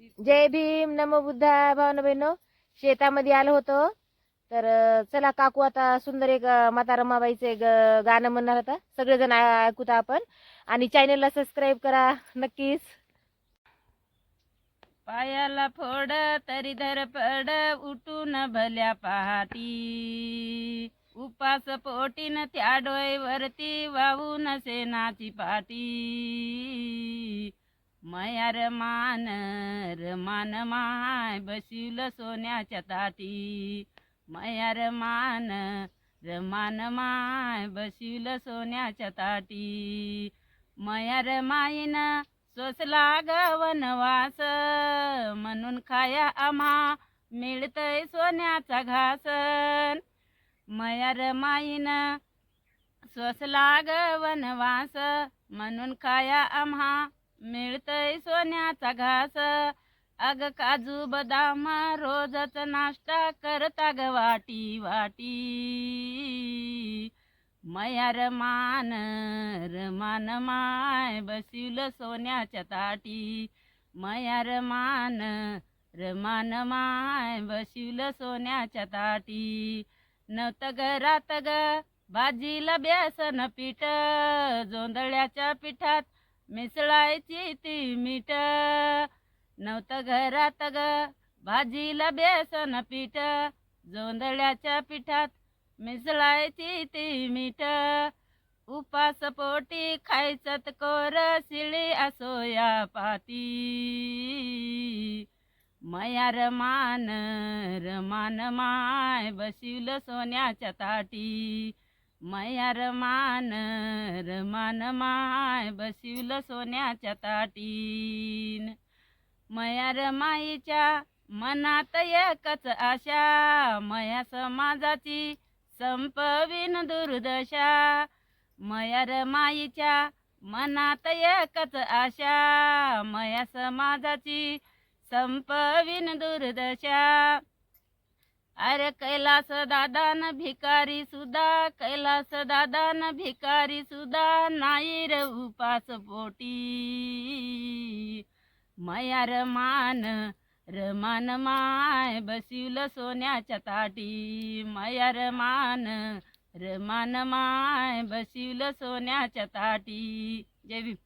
जय भीम नमो बुद्धा भावना बहिणो. शेतामध्ये आलो होतो. तर चला काकू आता सुंदर एक अं, माता रमाबाईचं एक गाणं म्हणणार होता. सगळेजण ऐकूत आपण. आणि चॅनलला सबस्क्राईब करा नक्कीच. पायाला फोड तरी धर पड उठून भल्या पहाटी. उपास पोटीन त्या डोईवरती वाहून सेनाची पाटी. मयार मान रमान माय बसिल सोन्याच्या ताटी. मयार मान रमान माय बसिल सोन्याच्या ताटी. मयार माईन सोसला गवनवास म्हणून खाया आम्हा मिळतय सोन्याचा घास. मयार माईन सोसला गवनवास म्हणून खाया आम्हा मिळतय सोन्याचा घास. अग काजू बदाम रोजच नाश्ता करता ग वाटी वाटी. मयार मान रमान माय बसिल सोन्याच्या ताटी. मयार मान रमान माय बसिल सोन्याच्या ताटी. नवत ग रात ग भाजीला बेसन पीठ. जोंधळ्याच्या पिठात मिसळायची ती मीठ. नव्हतं घरात ग भाजीला बेसन पीठ. जोंधळ्याच्या पिठात मिसळायची ती मीठ. उपास पोटी खायचत कोर शिळी असोया पाती. मयार मान रमान माय बसिवल सोन्याच्या ताटी. मयार मान रमान माय बसिवल सोन्याच्या ताटीन. मयार माईच्या मनात एकच आशा मया समाजाची संपविन दुर्दशा. मयार माईच्या मनात एकच आशा मया समाजाची संपविन दुर्दशा. अरे कैलास दादान भिकारी सुद्धा कैलास दादान भिकारी सुद्धा नाही रे उपास पोटी. मयार रमान रमान माय बसिवल सोन्याच्या ताटी. मयार रमान रमान माय बसिवल सोन्याच्या ताटी. जय भीम.